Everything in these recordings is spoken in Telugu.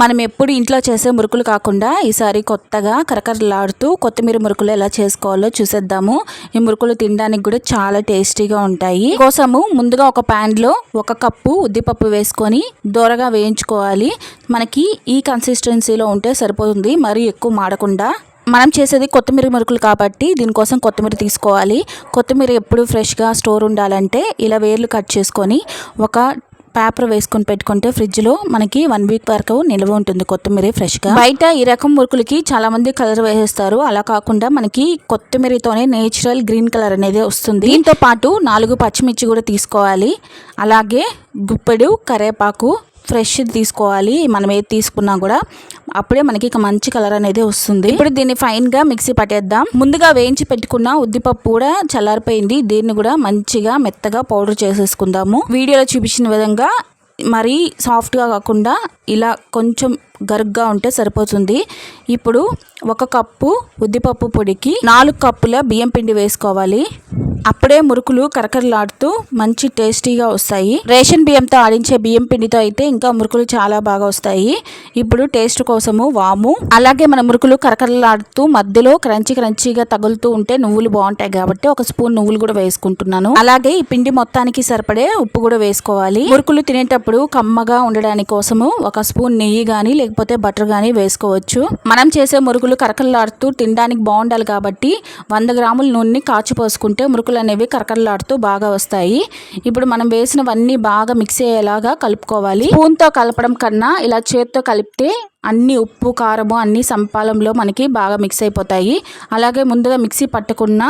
మనం ఎప్పుడు ఇంట్లో చేసే మురుకులు కాకుండా ఈసారి కొత్తగా కరకరలాడుతూ కొత్తిమీర మురుకులు ఎలా చేసుకోవాలో చూసేద్దాము. ఈ మురుకులు తినడానికి కూడా చాలా టేస్టీగా ఉంటాయి. కోసము ముందుగా ఒక ప్యాన్లో ఒక కప్పు ఉద్దిపప్పు వేసుకొని దూరగా వేయించుకోవాలి. మనకి ఈ కన్సిస్టెన్సీలో ఉంటే సరిపోతుంది మరీ ఎక్కువ మాడకుండా. మనం చేసేది కొత్తిమీర మురుకులు కాబట్టి దీనికోసం కొత్తిమీర తీసుకోవాలి. కొత్తిమీర ఎప్పుడు ఫ్రెష్గా స్టోర్ ఉండాలంటే ఇలా వేర్లు కట్ చేసుకొని ఒక పేపర్ వేసుకొని పెట్టుకుంటే ఫ్రిడ్జ్లో మనకి వన్ వీక్ వరకు నిల్వ ఉంటుంది కొత్తిమీర ఫ్రెష్గా. బయట ఈ రకం మురుకులకి చాలా మంది కలర్ వేసేస్తారు. అలా కాకుండా మనకి కొత్తిమీరతోనే నేచురల్ గ్రీన్ కలర్ అనేది వస్తుంది. దీంతో పాటు నాలుగు పచ్చిమిర్చి కూడా తీసుకోవాలి. అలాగే గుప్పెడు కరేపాకు ఫ్రెష్ తీసుకోవాలి. మనం ఏది తీసుకున్నా కూడా అప్పుడే మనకి ఇక మంచి కలర్ అనేది వస్తుంది. ఇప్పుడు దీన్ని ఫైన్గా మిక్సీ పట్టేద్దాం. ముందుగా వేయించి పెట్టుకున్న ఉద్దిపప్పు కూడా చల్లారిపోయింది. దీన్ని కూడా మంచిగా మెత్తగా పౌడర్ చేసేసుకుందాము. వీడియోలో చూపించిన విధంగా మరీ సాఫ్ట్గా కాకుండా ఇలా కొంచెం గరుగ్గా ఉంటే సరిపోతుంది. ఇప్పుడు ఒక కప్పు ఉద్దిపప్పు పొడికి నాలుగు కప్పుల బియ్యం పిండి వేసుకోవాలి. అప్పుడే మురుకులు కరకరలాడుతూ మంచి టేస్టీగా వస్తాయి. రేషన్ బియ్యంతో ఆడించే బియ్యం పిండితో అయితే ఇంకా మురుకులు చాలా బాగా వస్తాయి. ఇప్పుడు టేస్ట్ కోసము వాము అలాగే మన మురుకులు కరకరలాడుతూ మధ్యలో క్రంచి క్రంచీగా తగులుతూ ఉంటే నువ్వులు బాగుంటాయి కాబట్టి ఒక స్పూన్ నువ్వులు కూడా వేసుకుంటున్నాను. అలాగే ఈ పిండి మొత్తానికి సరిపడే ఉప్పు కూడా వేసుకోవాలి. మురుకులు తినేటప్పుడు కమ్మగా ఉండడానికి కోసము ఒక స్పూన్ నెయ్యి కానీ లేకపోతే బటర్ కానీ వేసుకోవచ్చు. మనం చేసే మురుకులు కరకరలాడుతూ తినడానికి బాగుండాలి కాబట్టి వంద గ్రాముల నూనెని కాచిపోసుకుంటే మురుకులు ముక్కలు అనేవి కరకరలాడుతూ బాగా వస్తాయి. ఇప్పుడు మనం వేసినవన్నీ బాగా మిక్స్ అయ్యేలాగా కలుపుకోవాలి. స్పూన్తో కలపడం కన్నా ఇలా చేత్తో కలిపితే అన్ని ఉప్పు కారము అన్ని సంపాలంలో మనకి బాగా మిక్స్ అయిపోతాయి. అలాగే ముందుగా మిక్సీ పట్టుకున్న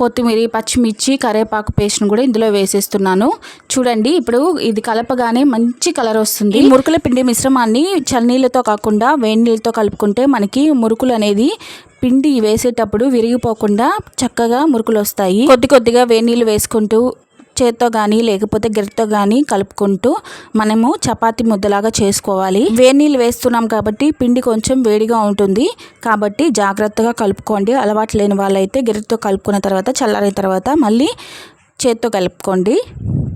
కొత్తిమీర పచ్చిమిర్చి కరేపాకు పేస్ట్ను కూడా ఇందులో వేసేస్తున్నాను. చూడండి ఇప్పుడు ఇది కలపగానే మంచి కలర్ వస్తుంది. మురుకుల పిండి మిశ్రమాన్ని చన్నీళ్ళతో కాకుండా వేడి నీళ్ళతో కలుపుకుంటే మనకి మురుకులు అనేది పిండి వేసేటప్పుడు విరిగిపోకుండా చక్కగా మురుకులు వస్తాయి కొద్ది కొద్దిగా వేనీళ్ళు వేసుకుంటూ చేత్తో కానీ లేకపోతే గరిటతో కానీ కలుపుకుంటూ మనము చపాతి ముద్దలాగా చేసుకోవాలి. వేడినీళ్ళు వేస్తున్నాం కాబట్టి పిండి కొంచెం వేడిగా ఉంటుంది. కాబట్టి జాగ్రత్తగా కలుపుకోండి. అలవాటు లేని వాళ్ళైతే గరిటతో కలుపుకున్న తర్వాత చల్లారిన తర్వాత మళ్ళీ చేత్తో కలుపుకోండి.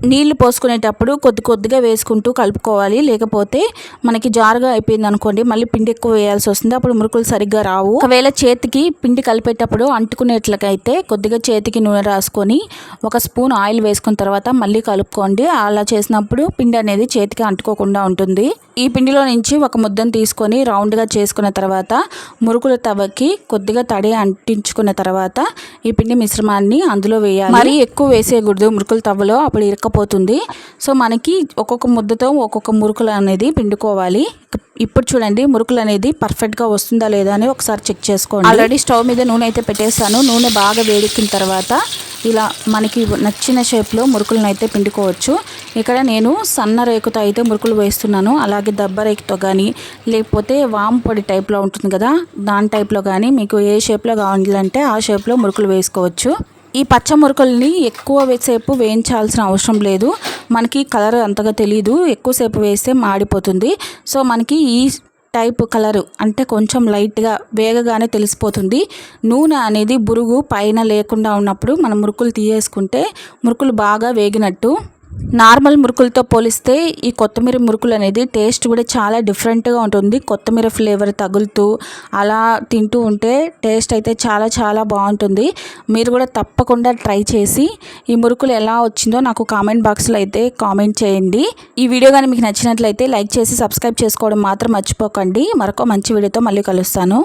నీళ్ళు పోసుకునేటప్పుడు కొద్ది కొద్దిగా వేసుకుంటూ కలుపుకోవాలి. లేకపోతే మనకి జారుగా అయిపోయింది అనుకోండి మళ్ళీ పిండి ఎక్కువ వేయాల్సి వస్తుంది. అప్పుడు మురుకులు సరిగ్గా రావు. ఒకవేళ చేతికి పిండి కలిపేటప్పుడు అంటుకునేట్లకైతే కొద్దిగా చేతికి నూనె రాసుకొని ఒక స్పూన్ ఆయిల్ వేసుకున్న తర్వాత మళ్ళీ కలుపుకోండి. అలా చేసినప్పుడు పిండి అనేది చేతికి అంటుకోకుండా ఉంటుంది. ఈ పిండిలో నుంచి ఒక ముద్దను తీసుకొని రౌండ్గా చేసుకున్న తర్వాత మురుకుల తవ్వకి కొద్దిగా తడి అంటించుకున్న తర్వాత ఈ పిండి మిశ్రమాన్ని అందులో వేయాలి. మరీ ఎక్కువ వేసేయకూడదు మురుకుల తవ్వలో. అప్పుడు పోతుంది. సో మనకి ఒక్కొక్క ముద్దతో ఒక్కొక్క మురుకులు అనేది పిండుకోవాలి. ఇప్పుడు చూడండి మురుకులు అనేది పర్ఫెక్ట్గా వస్తుందా లేదా అని ఒకసారి చెక్ చేసుకోండి. ఆల్రెడీ స్టవ్ మీద నూనె అయితే పెట్టేస్తాను. నూనె బాగా వేడెక్కిన తర్వాత ఇలా మనకి నచ్చిన షేప్లో మురుకులను అయితే పిండుకోవచ్చు. ఇక్కడ నేను సన్న రేకుతో అయితే మురుకులు వేస్తున్నాను. అలాగే దెబ్బ రేకుతో కానీ లేకపోతే వామ్ పొడి టైప్లో ఉంటుంది కదా దాని టైప్లో కానీ మీకు ఏ షేప్లో కావాలంటే ఆ షేప్లో మురుకులు వేసుకోవచ్చు. ఈ పచ్చ మురుకుల్ని ఎక్కువ సేపు వేయించాల్సిన అవసరం లేదు. మనకి కలర్ అంతగా తెలియదు ఎక్కువసేపు వేస్తే మాడిపోతుంది. సో మనకి ఈ టైప్ కలర్ అంటే కొంచెం లైట్గా వేగగానే తెలిసిపోతుంది. నూనె అనేది బురుగు పైన లేకుండా ఉన్నప్పుడు మనం మురుకులు తీయేసుకుంటే మురుకులు బాగా వేగినట్టు నార్మల్ మురుకులతో పోలిస్తే ఈ కొత్తిమీర మురుకులు అనేది టేస్ట్ కూడా చాలా డిఫరెంట్గా ఉంటుంది. కొత్తిమీర ఫ్లేవర్ తగులుతూ అలా తింటూ ఉంటే టేస్ట్ అయితే చాలా చాలా బాగుంటుంది. మీరు కూడా తప్పకుండా ట్రై చేసి ఈ మురుకులు ఎలా వచ్చిందో నాకు కామెంట్ బాక్స్లో అయితే కామెంట్ చేయండి. ఈ వీడియో కానీ మీకు నచ్చినట్లయితే లైక్ చేసి సబ్స్క్రైబ్ చేసుకోవడం మాత్రం మర్చిపోకండి. మరొక మంచి వీడియోతో మళ్ళీ కలుస్తాను.